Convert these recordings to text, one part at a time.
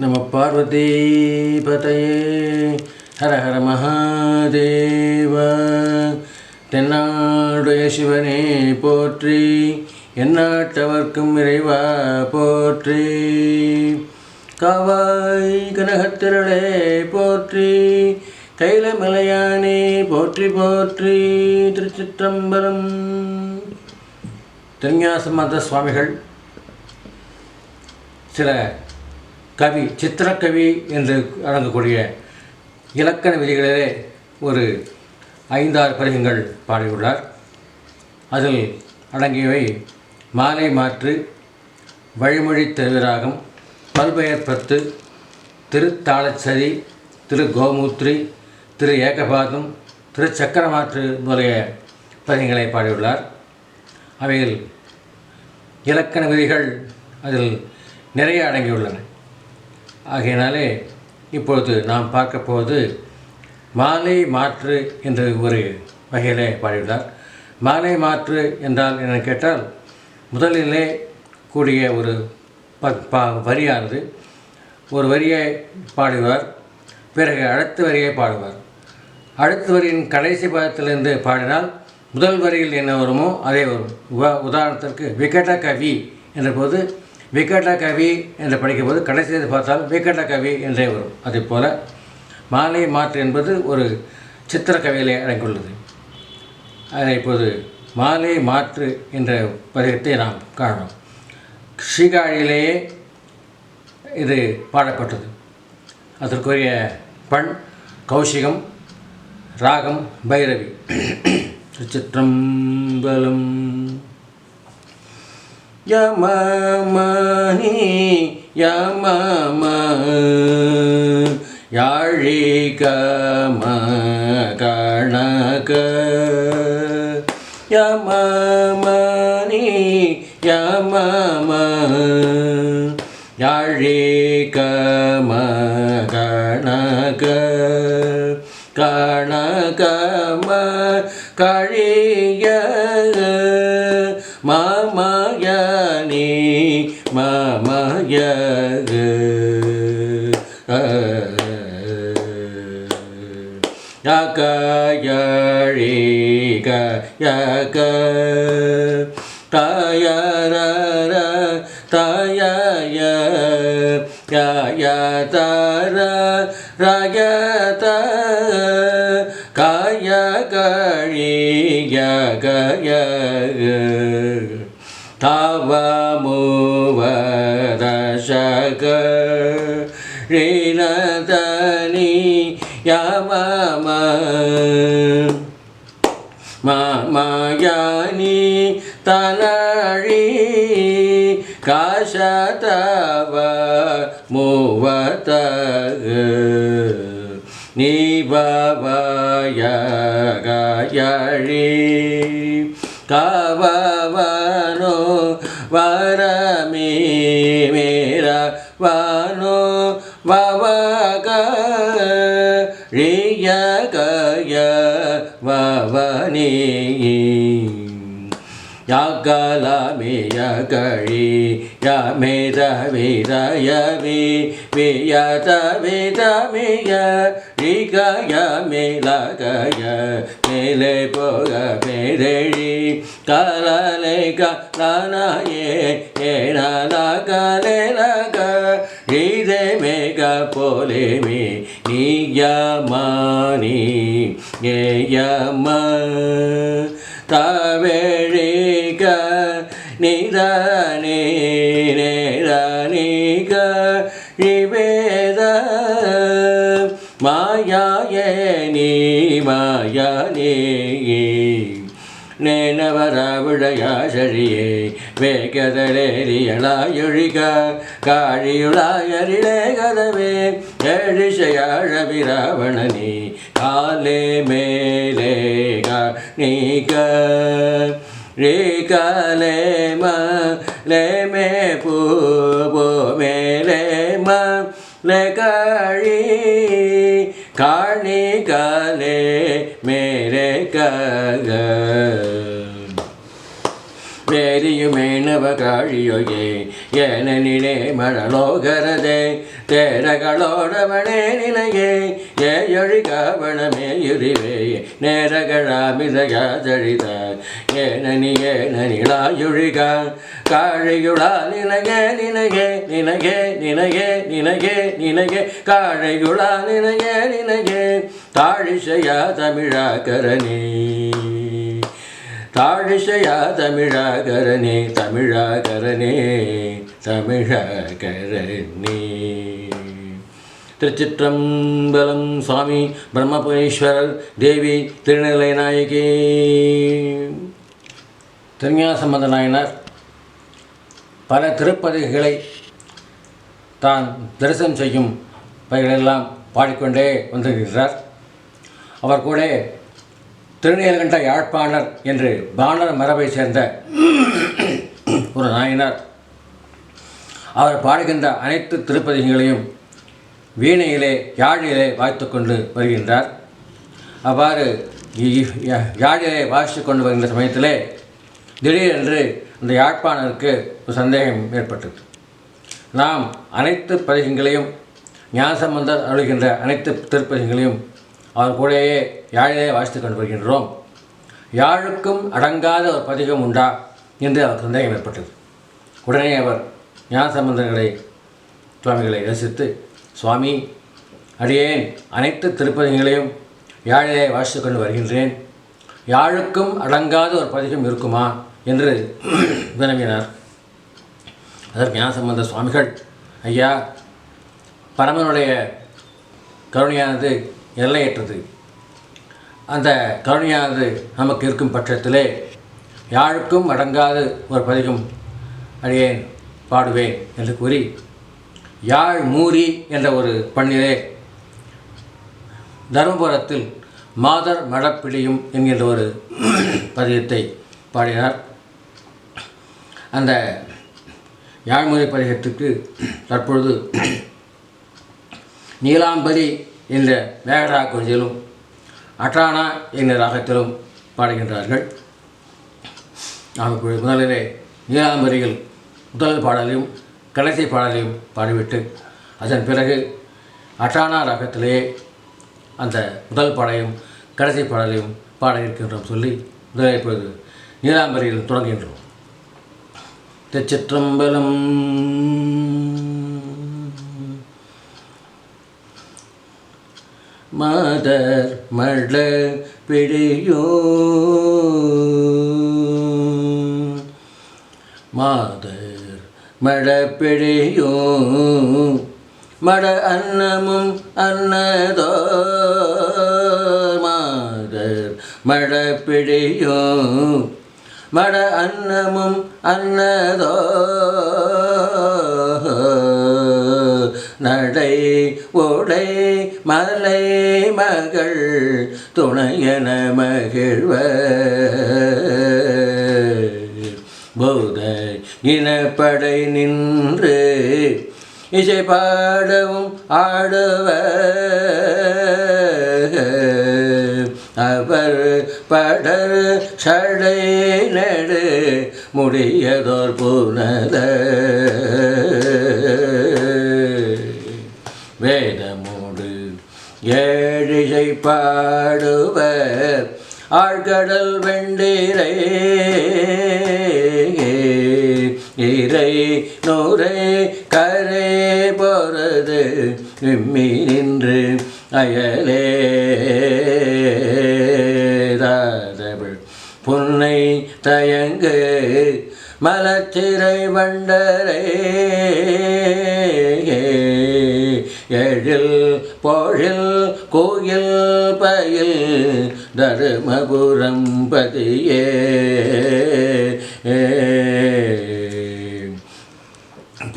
நம பார்வதி பதையே ஹர ஹர மகாதேவ. தென்னாடுடைய சிவனே போற்றி எந்நாட்டவர்க்கும் இறைவா போற்றி. காவாய் கனகத்திரளே போற்றி கைலமலையானே போற்றி போற்றி. திருச்சிற்றம்பலம். திருஞாசமத சுவாமிகள் சில கவி சித்திரக்கவி என்று அடங்கக்கூடிய இலக்கண விதிகளிலே ஒரு ஐந்தாறு பதிகங்கள் பாடியுள்ளார். அதில் அடங்கியவை மாலை மாற்று வழிமொழி திருவிராகம் பல்பெயர் பத்து திருத்தாளச்சதி திரு கோமூத்ரி திரு ஏகபாதம் திரு சக்கரமாற்று முதலிய பதிகங்களை பாடியுள்ளார். அவையில் இலக்கண விதிகள் அதில் நிறைய அடங்கியுள்ளன. ஆகையினாலே இப்பொழுது நாம் பார்க்க போவது மாலை மாற்று என்று ஒரு வகையிலே பாடியுள்ளார். மாலை மாற்று என்றால் என்ன கேட்டால் முதலிலே கூடிய ஒரு ப பா வரியானது. ஒரு வரியை பாடுவார் பிறகு அடுத்த வரியை பாடுவார். அடுத்த வரியின் கடைசி பதத்திலிருந்து பாடினால் முதல் வரியில் என்ன வருமோ அதே வரும். உதாரணத்திற்கு விகட கவி என்ற போது விகட கவி என்று படிக்கும்போது கடைசியது பார்த்தால் விகட கவி என்றே வரும். அதே போல் மாலை மாற்று என்பது ஒரு சித்திர கவியிலே அடங்கியுள்ளது. அதை இப்போது மாலை மாற்று என்ற பதிகத்தை நாம் காணோம் ஸ்ரீகாழியிலேயே இது பாடப்பட்டது. அதற்குரிய பண் கௌஷிகம் ராகம் பைரவி. பலம் யமமணி யமம யாழிகம கணக யமமணி யமம யாழிகம கணக கணகம கழிய மாமய யகயழிக யக. தயர தயய. யய தர ரயத. காய கழிய கய தவமோ யமம மாமாயானி தனழி காசதவ மூவத நீபவயகயழி கவவனோ வரமி வவனி யாகலமேய கழி யமேத வியத விதமிய ரிகய மேலே போக மேரழி கலலை கலனாயே ஏனலகலேலக இதே மேக போலே நீயமானி ஏயம. தவழிக நிதனே நேரணிக நிவேத மாயாயே நீ மாயா நீ நேனவர விழையாசழியே வேகதலேறியளாயொழிக காழியுளாயரிலே கதவே எழிசையாழவிராவணனி காலே மேலே நீக ரேகாலே ம லே மே பூ போ மேலே ம லே காழி காணி காலே மேலே கக வேரியுமேனவ காழியோயே ஏனெனினே மழலோகரதே தேரகளோடவனே நிலையே ஏழி காவணமே இருவே நேரகழாமிதயாதழித ஏனனி ஏனனிளாயுழிக காழையுளா நினையே நினையே நினையே நினையே நினையே நினையே. காழையுளா நினையே நினையே. தாழிசையா தமிழாகரணே தாழிசையா தமிழாகரணே தமிழாகரணே தமிழாகரணே திருச்சிற்றம்பலம் சுவாமி பிரம்மபுரீஸ்வரர் தேவி திருநிலை நாயகி. திருஞாசம்பந்த நாயனார் பல திருப்பதிகளை தான் தரிசனம் செய்யும் பயிரெல்லாம் பாடிக்கொண்டே வந்திருக்கிறார். அவர் கூட திருநீலகண்ட யாழ்ப்பாணர் என்று பாணர் மரபை சேர்ந்த ஒரு நாயனார். அவர் பாடுகின்ற அனைத்து திருப்பதிகளையும் வீணையிலே யாழிலே வாய்த்து கொண்டு வருகின்றார். அவ்வாறு யாழிலே வாசித்து கொண்டு வருகின்ற சமயத்திலே திடீரென்று அந்த யாழ்ப்பாணருக்கு ஒரு சந்தேகம் ஏற்பட்டது. நாம் அனைத்து பதிகங்களையும் ஞானசம்பந்தர் அழுகின்ற அனைத்து திருப்பதிகங்களையும் அவர் கூடயே யாழிலே வாசித்து கொண்டு வருகின்றோம். யாழுக்கும் அடங்காத ஒரு பதிகம் உண்டா என்று அவர் சந்தேகம் ஏற்பட்டது. உடனே அவர் ஞானசம்பந்தர்களை சுவாமிகளை ரசித்து சுவாமி அடியேன் அனைத்து திருப்பதிகளையும் யாழிலே வாசித்து கொண்டு வருகின்றேன். யாழுக்கும் அடங்காத ஒரு பதிகம் இருக்குமா? என்று வினவினார். அதற்கு ஞானசம்பந்த சுவாமிகள் ஐயா பரமனுடைய கருணையானது எல்லையற்றது. அந்த கருணையானது நமக்கு இருக்கும் பட்சத்திலே யாழுக்கும் அடங்காது ஒரு பதிகம் அடியேன் பாடுவேன் என்று கூறி யாழ் மூரி என்ற ஒரு பண்ணிலே தருமபுரத்தில் மாதர் மடப்பிடியும் என்கின்ற ஒரு பதிகத்தை பாடினார். அந்த யாழ்மொழி பதிகத்துக்கு தற்பொழுது நீலாம்பரி என்ற வேகடா கொஞ்சிலும் அட்டானா என்ற ராகத்திலும் பாடுகின்றார்கள். நாம் இப்பொழுது முதலிலே நீலாம்பரியில் முதல் பாடலையும் கடைசி பாடலையும் பாடிவிட்டு அதன் பிறகு அட்டானா ராகத்திலேயே அந்த முதல் பாடையும் கடைசி பாடலையும் பாட இருக்கின்றோம் சொல்லி முதலில் இப்பொழுது நீலாம்பரியில் தொடங்குகின்றோம். திருச்சிற்றம்பலம் மாதர் மழ பிடியோ மாதர் மடப்பிழையும் மட அன்னமும் அன்னதோ? மாதர் மழ மட அன்னமும் அன்னதோ? நடை ஓடை மலை மகள் துணையன மகிழ்வ போத இனப்படை நின்று இசை பாடவும் ஆடுவ அவர் படர் சடை நடு முடியதோர் புனத வேதமோடு ஏழிசை பாடுவர். ஆழ்கடல் வெண்டிரை இறை நூரை கரை போறது நிம்மி நின்று அயலே. தாதவள் புன்னை தயங்கு மலச்சிறை வண்டரை. எழில் பொழில் கோயில் பயில் தருமபுரம் பதியே.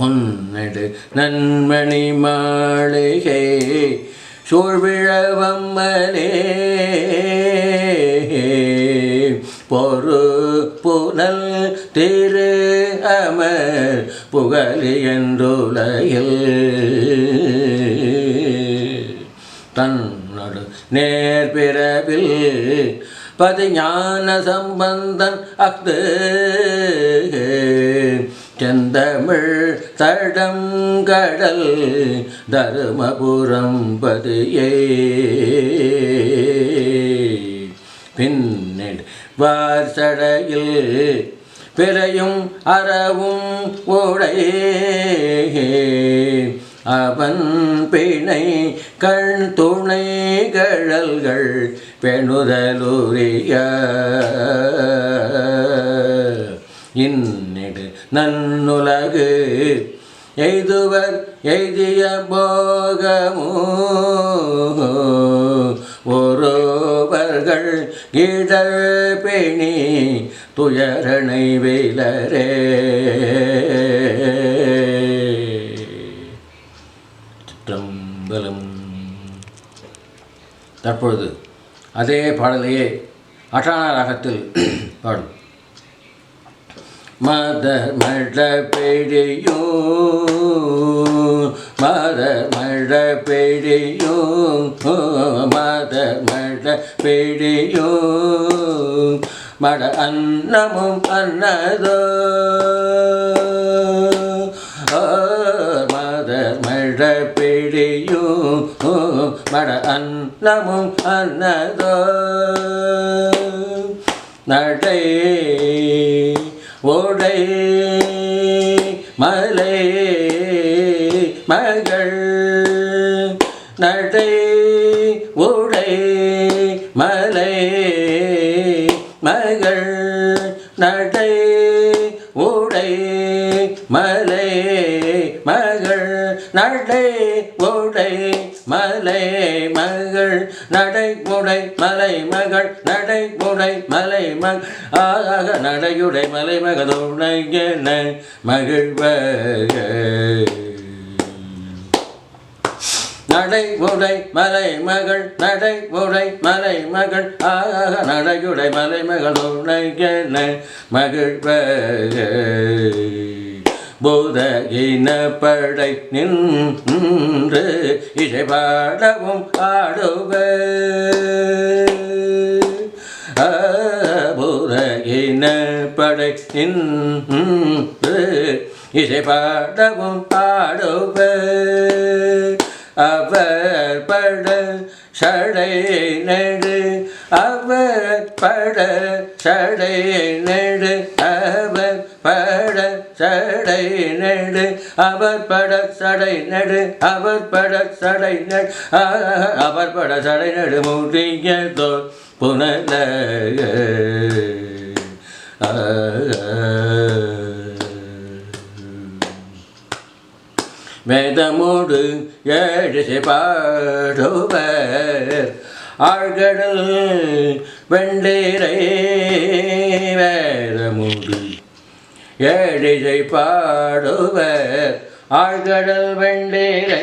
பொன்னடு நன்மணி மாளிகை சூழ்விழவம்மலே பொறு புனல் திரு அமர் புகழி என்றுலகில் தன்னோடு நேர்பிறவில் பதிஞான சம்பந்தன் அஃது. செந்தமிழ் தடம் கடல் தருமபுரம் பதியே. பின்னெடு வார்சடையில் பிறையும் அறவும் உடை அவன் பிணை கண் துணை கழல்கள் பெணுதலுரிய இன் நன்னுலகு. எய்துவர் எய்திய போகமோ. ஒருவர்கள் இடர் பேணி துயரணை வேலரே. சிற்றம்பலம். தற்பொழுது அதே பாடலையே அட்டான ராகத்தில் பாடும். மத மழ பெடியோ மத மழ பெடியோ மத மழ பெடியோ மட அன்னமும் அன்னதோ மத மழ பெடியோ மட அன்னமும் அன்னதோ. நடை ஓடை மலை மகள். நடை ஓடை மலை மகள். நடை ஓடை மலை மகள். நடை ஓடை மலை மகள் நடைமுடை மலை மகள் நடைமுடை மலை மகள் ஆக நடையுடை மலை மகதுணை என மகிழ்வக நடைமுடை மலை மகள் நடைமுடை மலை மகள் ஆக நடையுடை மலை மகள் உடை என மகிழ்வ போதகின படை நின்று இசை பாடவும் ஆடுவ படை நின்று இசை பாடவும் அவர் பட சடை நெடு அவர் பட சடை நெடு அவர் சடை நெடு அவர் பட சடை நெடு அவர் பட சடை நெடு அவர் பட சடை நெடு மூடிய தோல் புனல வேதமோடு ஏழிசை பாடுவர் ஆழ்கடல் வெண்டீரை வேதமோடு ஏழிசை பாடுவர் ஆழ்கடல் வெண்டீரை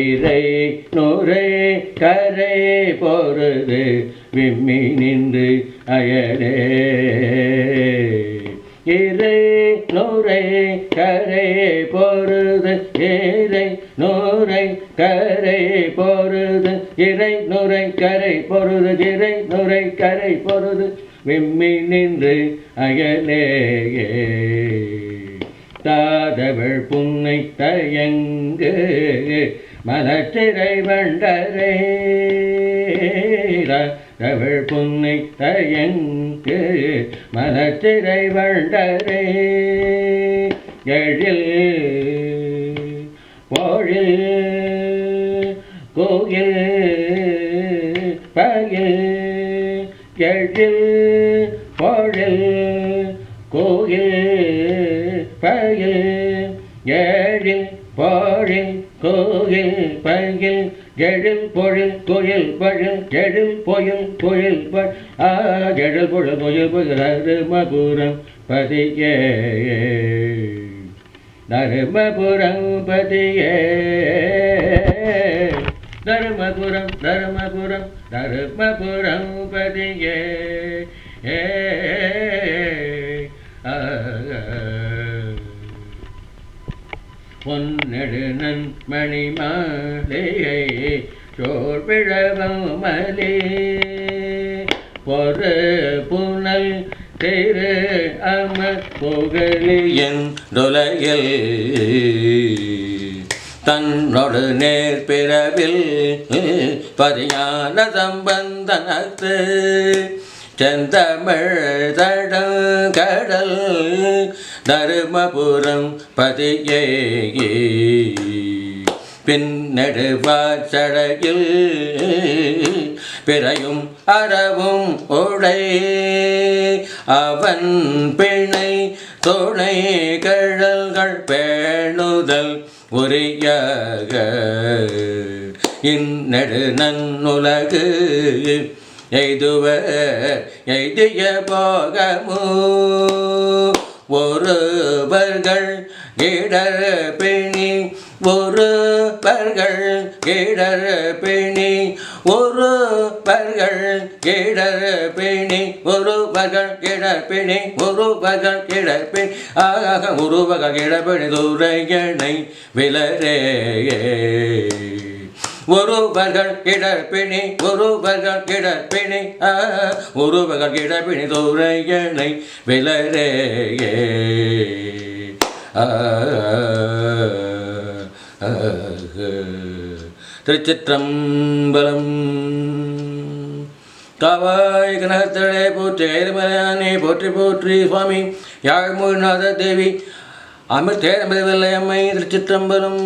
இறை நுரை கரை போறது விம்மி நின்று அயலே. இறை நுரை கரை போறது இறை நுரை கரை போறது இறை நுரை கரை பொருது இறை நுரை கரை பொருது விம்மி நின்று அயலேயே. தாதவள் புன்னை தயங்கு மலச்சிறை வண்டரே. தவள் புன்னை தயங்கு மலச்சிறை வண்டரே. எழில் போழில் கோயில் பயில் எழில் கோயில் பயில் எழில் பொழில் தொழில் பழில் எழில் பொயில் தொழில் ப ஆ எழில் பொழில் தொழில் பொயில் தருமபுரம் பதியே. தருமபுரம் பதியே. தருமபுரம் தருமபுரம் தருமபுரம் பதியே. ஏ ஆ பொன்னெடுநன் மணிமாலையை சோர்பிழவமலே பொறு புனல் திரு அமர் புகழியன் டொலையில் தன்னொடு நேர் பிறவில் பரியான சம்பந்தனத்து செந்தமிழ் தடங்கடல் தருமபுரம் பதியே. பின்னெடுவாச்சடையில் பிறையும் அறவும் உடை. அவன் பிணை துணை கழல்கள் பேணுதல் உரியாக. இந்நடு நன்னுலகு எய்துவ எய்திய போகமோ. ஒருவர்கள் இடர் பிணி ஒருவர்கள் இடர் பிணி. ஒருவர்கள் இடர் பிணி ஒருவர்கள் இடர் பிணி ஒருவர்கள் இடர் பிணி. ஆக ஒருவர்கள் இடபிணி துரையணை விலரேயே. ஒருவர்கள் இடப்பிணி ஒருவர்கள் இடப்பிணி ஆ, ஒருவர்கள் கிடப்பிணி தூரையணை விலரே ஆ, ஆ, திருச்சிற்றம்பலம். காவாய் கனகத்தடை போற்றி கைரமலையானே போற்றி போற்றி சுவாமி. யாழ்மொழிநாத தேவி அமிர்தேரம்பதில்லை அம்மை திருச்சிற்றம்பலம்.